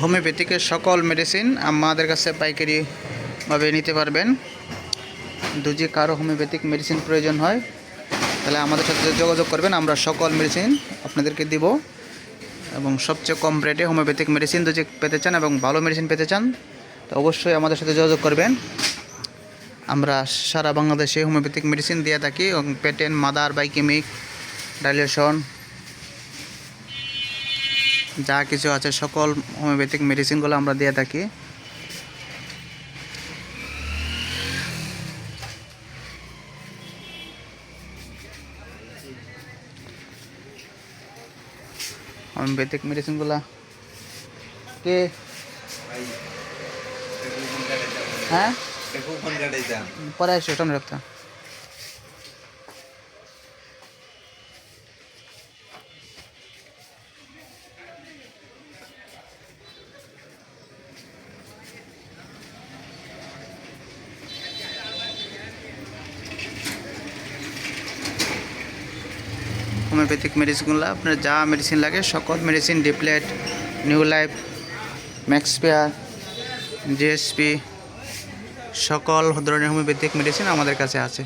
হোমিওপ্যাথিকের সকল মেডিসিন আমাদের কাছে পাইকারিভাবে নিতে পারবেন। যদি কারও হোমিওপ্যাথিক মেডিসিন প্রয়োজন হয়, তাহলে আমাদের সাথে যোগাযোগ করবেন, আমরা সকল মেডিসিন আপনাদেরকে দিব। এবং সবচেয়ে কম রেটে হোমিওপ্যাথিক মেডিসিন যদি পেতে চান এবং ভালো মেডিসিন পেতে চান, তো অবশ্যই আমাদের সাথে যোগাযোগ করবেন। আমরা সারা বাংলাদেশে হোমিওপ্যাথিক মেডিসিন দিয়ে থাকি এবং পেটেন মাদার বাইকেমিক ডাইলেশন যা কিছু আছে সকল হোমিওপ্যাথিক মেডিসিনগুলো আমরা দিয়ে থাকি। হোমিওপ্যাথিক মেডিসিনগুলো কে? হ্যাঁ? পরে আসো সামনে রাখতে হোমিওপ্যাথিক মেডিসিনগুলো, আপনার যা মেডিসিন লাগে, সকল মেডিসিন ডিপ্লেট নিউ লাইফ ম্যাক্সপেয়ার জিএসপি সকল ধরনের হোমিওপ্যাথিক মেডিসিন আমাদের কাছে আছে।